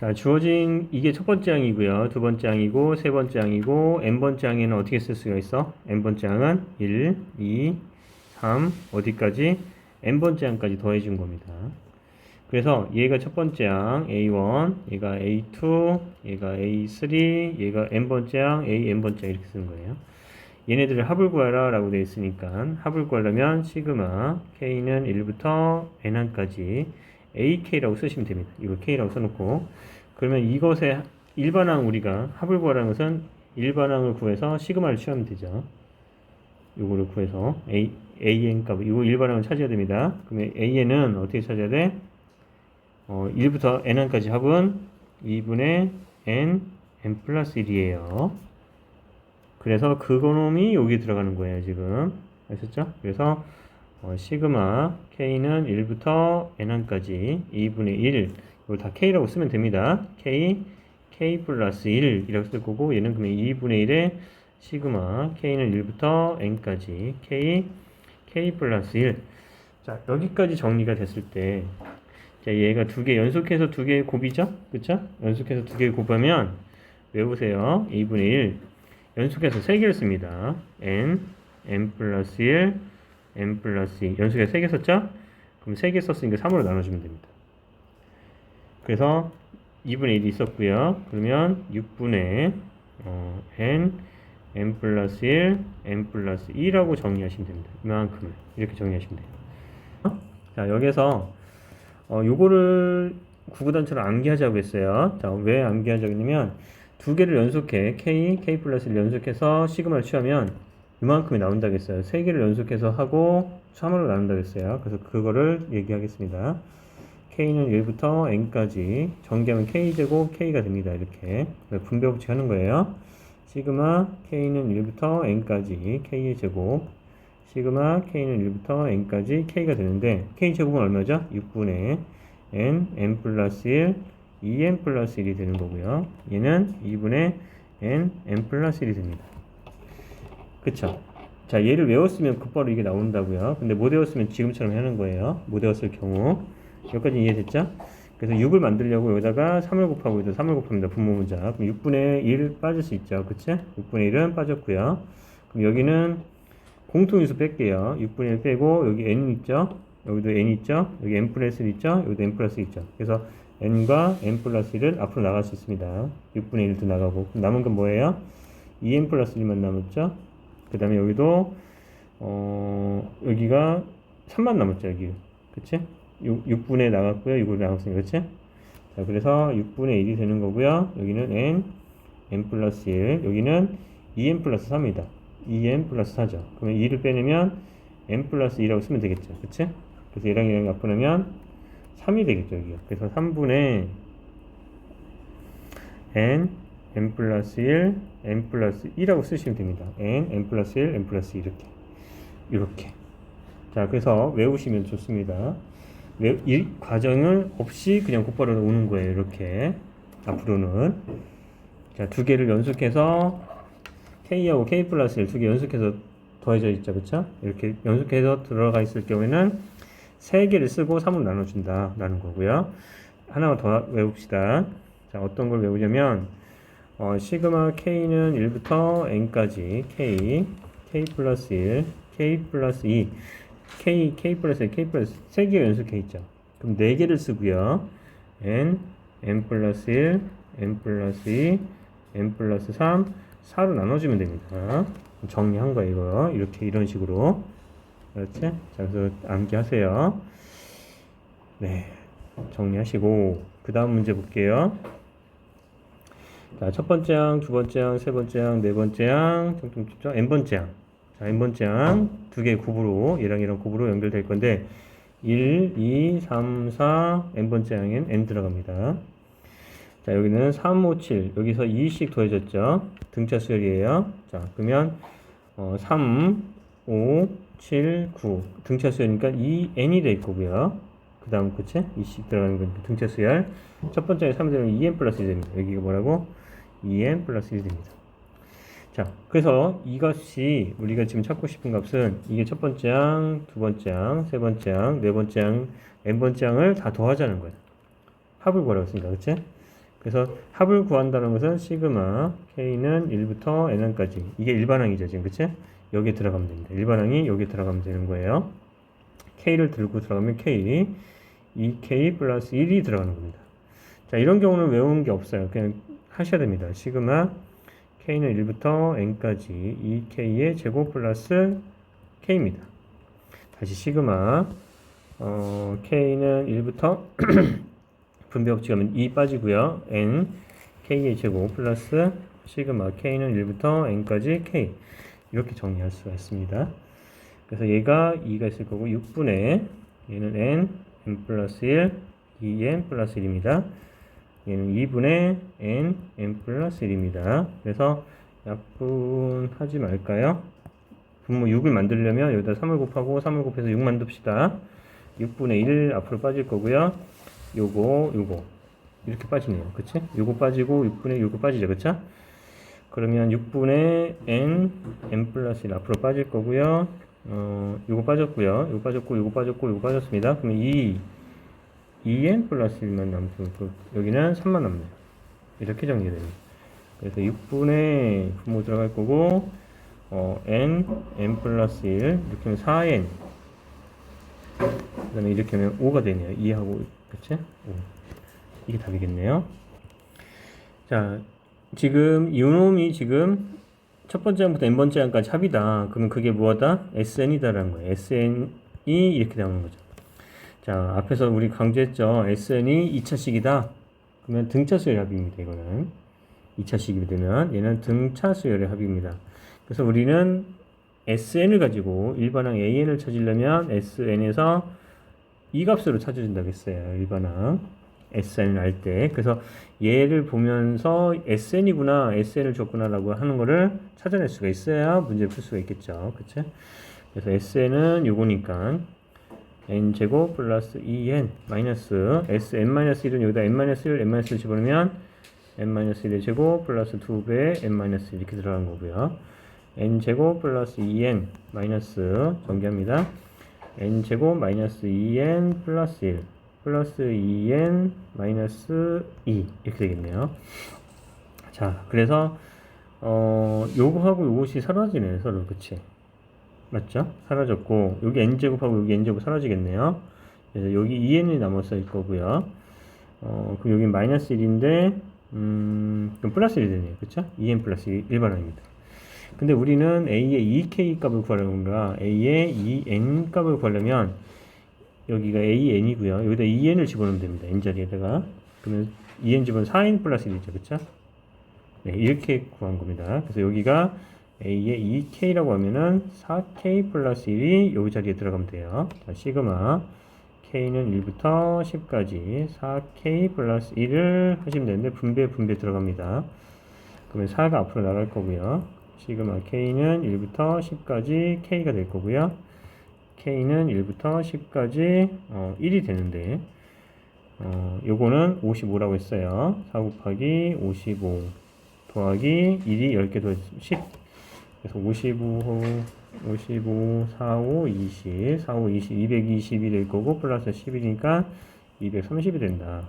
자, 주어진 이게 첫 번째 항이고요. 두 번째 항이고 세 번째 항이고 n 번째 항에는 어떻게 쓸 수가 있어? n 번째 항은 1, 2, 3 어디까지? n 번째 항까지 더해 준 겁니다. 그래서 얘가 첫 번째 항 A1, 얘가 A2, 얘가 A3, 얘가 n 번째 항 A n 번째 항 이렇게 쓰는 거예요. 얘네들을 합을 구하라 라고 되어 있으니까 합을 구하려면 시그마 k는 1부터 n항까지 ak라고 쓰시면 됩니다. 이거 k라고 써놓고 그러면 이것의 일반항 우리가 합을 구하라는 것은 일반항을 구해서 시그마를 취하면 되죠. 요거를 구해서 a an 값 이거 일반항을 찾아야 됩니다. 그러면 an은 어떻게 찾아야 돼? 어, 1부터 n항까지 합은 2분의 n n 플러스 1이에요. 그래서 그거놈이 여기 들어가는 거예요, 지금. 아셨죠? 그래서 어, 시그마 k는 1부터 n항까지 2분의 1 이걸 다 k라고 쓰면 됩니다. k k 플러스 1이라고 쓸 거고 얘는 그러면 2분의 1에 시그마 k는 1부터 n까지 k k 플러스 1. 자, 여기까지 정리가 됐을 때 자, 얘가 두 개 연속해서 두 개의 곱이죠? 그쵸? 연속해서 두 개의 곱하면 외우세요. 2분의 1 연속해서 세 개를 씁니다. n, n 플러스 1, n 플러스 2 연속해서 세개 썼죠? 그럼 세개 썼으니까 3으로 나눠주면 됩니다. 그래서 2분의 1이 있었고요. 그러면 6분의 어, n, n 플러스 1, n 플러스 2라고 정리하시면 됩니다. 이만큼을 이렇게 정리하시면 돼요. 어? 자 여기서 어, 요거를 구구단처럼 암기하자고 했어요. 자, 왜 암기하자고 했냐면 두 개를 연속해 k, k 플러스를 연속해서 시그마를 취하면 이만큼이 나온다고 했어요. 세 개를 연속해서 하고 3으로 나눈다고 했어요. 그래서 그거를 얘기하겠습니다. k는 1부터 n까지 전개하면 k제곱 k가 됩니다. 이렇게 분배 법칙 하는 거예요. 시그마 k는 1부터 n까지 k의 제곱 시그마 k는 1부터 n까지 k가 되는데 k 제곱은 얼마죠? 6분의 n, n 플러스 1, 2n 플러스 1이 되는 거고요. 얘는 2분의 n, n 플러스 1이 됩니다. 그쵸? 자, 얘를 외웠으면 곧바로 이게 나온다고요. 근데 못 외웠으면 지금처럼 하는 거예요. 못 외웠을 경우. 여기까지 이해됐죠? 그래서 6을 만들려고 여기다가 3을 곱하고 여기다 3을 곱합니다. 분모 문자. 그럼 6분의 1 빠질 수 있죠. 그치? 6분의 1은 빠졌고요. 그럼 여기는 공통인수 뺄게요. 6분의 1 빼고 여기 n 있죠? 여기도 n 있죠? 여기 n 플러스 1 있죠? 여기도 n 플러스 있죠? 그래서 n과 n 플러스 1을 앞으로 나갈 수 있습니다. 6분의 1도 나가고 남은 건 뭐예요? 2n 플러스 1만 남았죠? 그 다음에 여기도 어 여기가 3만 남았죠 여기. 그치? 6, 6분의 나갔고요. 6으로 나갔으니까 그치? 자 그래서 6분의 1이 되는 거고요. 여기는 n n 플러스 1 여기는 2n 플러스 3이다. 2n 플러스 4죠. 그러면 2를 빼내면 n 플러스 2라고 쓰면 되겠죠. 그치? 그래서 얘랑 얘랑 합분하면 3이 되겠죠 여기가. 그래서 3분의 n n 플러스 1 n 플러스 2라고 쓰시면 됩니다. n n 플러스 1 n 플러스 2 이렇게. 이렇게. 자 그래서 외우시면 좋습니다. 외, 이 과정을 없이 그냥 곧바로 오는 거예요 이렇게. 앞으로는. 자 두 개를 연속해서 k하고 k 플러스 1 두 개 연속해서 더해져 있죠 그쵸? 이렇게 연속해서 들어가 있을 경우에는 세 개를 쓰고 3으로 나눠준다 라는 거고요. 하나만 더 외웁시다. 자 어떤 걸 외우냐면 어, 시그마 k는 1부터 n까지 k k 플러스 1 k 플러스 2 k k 플러스 1 k 플러스 3개 연속해 있죠. 그럼 4개를 쓰고요. N n 플러스 1 n 플러스 2 n 플러스 3 4로 나눠주면 됩니다. 정리한 거예요 이거. 이렇게 이런 식으로. 그렇지? 자 그래서 암기하세요. 네. 정리하시고 그 다음 문제 볼게요 자, 첫 번째 항, 두 번째 항, 세 번째 항, 네 번째 항, 퉁퉁퉁퉁, n번째 항. 자, n번째 항, 두 개의 곱으로, 얘랑 얘랑 곱으로 연결될 건데, 1, 2, 3, 4, n번째 항엔 n 들어갑니다. 자, 여기는 3, 5, 7. 여기서 2씩 더해졌죠? 등차 수열이에요. 자, 그러면, 어, 3, 5, 7, 9. 등차 수열이니까 2n이 될 거고요. 그 다음, 그치? 2씩 들어가는 건 등차 수열. 첫 번째에 3을 되면 2n 플러스 1이 됩니다. 여기가 뭐라고? 2n 플러스 1이 됩니다. 자, 그래서 이것이 우리가 지금 찾고 싶은 값은 이게 첫 번째 항, 두 번째 항, 세 번째 항, 네 번째 항, n 번째 항을 다 더하자는 거예요. 합을 구하라고 했으니까, 그치? 그래서 합을 구한다는 것은 시그마 k는 1부터 n까지 이게 일반항이죠 지금 그치? 여기에 들어가면 됩니다. 일반항이 여기에 들어가면 되는 거예요. K를 들고 들어가면 k 2k 플러스 1이 들어가는 겁니다. 자 이런 경우는 외우는 게 없어요. 그냥 하셔야 됩니다. 시그마 k는 1부터 n까지 2k의 제곱 플러스 k입니다. 다시 시그마 어, k는 1부터 분배 법칙하면 2 빠지고요. n k의 제곱 플러스 시그마 k는 1부터 n까지 k 이렇게 정리할 수가 있습니다. 그래서 얘가 2가 있을 거고 6분의 얘는 n n 플러스 1 2n 플러스 1입니다. 얘는 2분의 n n 플러스 1입니다. 그래서 약분하지 말까요? 분모 6을 만들려면 여기다 3을 곱하고 3을 곱해서 6 만듭시다. 6분의 1 앞으로 빠질 거고요. 요거 요거 이렇게 빠지네요. 그치? 요거 빠지고 6분의 요거 빠지죠. 그쵸? 그러면 6분의 n n 플러스 1 앞으로 빠질 거고요. 어, 요거 빠졌고요. 요거 빠졌고 요거 빠졌고 요거 빠졌습니다. 그러면 2 2n 플러스 1만 남고 그 여기는 3만 남네요. 이렇게 정리됩니다. 그래서 6분의 분모 들어갈 거고 어, n n 플러스 1 이렇게 하면 4n 그 다음에 이렇게 하면 5가 되네요. 2하고 그치? 5 이게 답이겠네요. 자 지금 이 놈이 지금 첫 번째 항부터 n번째 항까지 합이다. 그러면 그게 뭐하다? sn이다라는 거예요. sn이 이렇게 나오는 거죠. 자, 앞에서 우리 강조했죠. SN이 2차식이다. 그러면 등차 수열의 합입니다. 이거는. 2차식이 되면 얘는 등차 수열의 합입니다. 그래서 우리는 SN을 가지고 일반항 AN을 찾으려면 SN에서 이 값으로 찾아준다고 했어요. 일반항 SN을 알 때. 그래서 얘를 보면서 SN이구나, SN을 줬구나라고 하는 거를 찾아낼 수가 있어야 문제를 풀 수가 있겠죠. 그치? 그래서 SN은 요거니까 n 제곱 플러스 2n 마이너스 s n 마이너스 1은 여기다 n 마이너스 1, n 마이너스 1 집어넣으면 n 마이너스 1의 제곱 플러스 2배 n 마이너스 1 이렇게 들어간 거고요. n 제곱 플러스 2n 마이너스 전개합니다. n 제곱 마이너스 2n 플러스 1 플러스 2n 마이너스 2 이렇게 되겠네요. 자, 그래서 어 요거하고 요것이 사라지네 서로 그치? 맞죠? 사라졌고 여기 n제곱하고 여기 n제곱 사라지겠네요. 그래서 여기 2n이 남아서 일 거고요. 어, 그럼 여기 마이너스 1인데 음, 그럼 플러스 1이 되네요. 그쵸? 2n 플러스 1 일반항입니다. 근데 우리는 a의 2k 값을 구하려는 거라 a의 2n 값을 구하려면 여기가 an이고요. 여기다 2n을 집어넣으면 됩니다. n 자리에다가 그러면 2n 집어넣으면 4n 플러스 1이죠. 그쵸? 네, 이렇게 구한 겁니다. 그래서 여기가 a의 2k라고 하면은 4k 플러스 1이 여기 자리에 들어가면 돼요. 자, 시그마 k는 1부터 10까지 4k 플러스 1을 하시면 되는데 분배 분배 들어갑니다. 그러면 4가 앞으로 나갈 거고요. 시그마 k는 1부터 10까지 k가 될 거고요. K는 1부터 10까지 어, 1이 되는데 어, 요거는 55라고 했어요. 4 곱하기 55 더하기 1이 10개 더해서 10 그래서 55, 55, 4, 5, 20, 4, 5, 20, 220이 될 거고, 플러스 10이니까 230이 된다.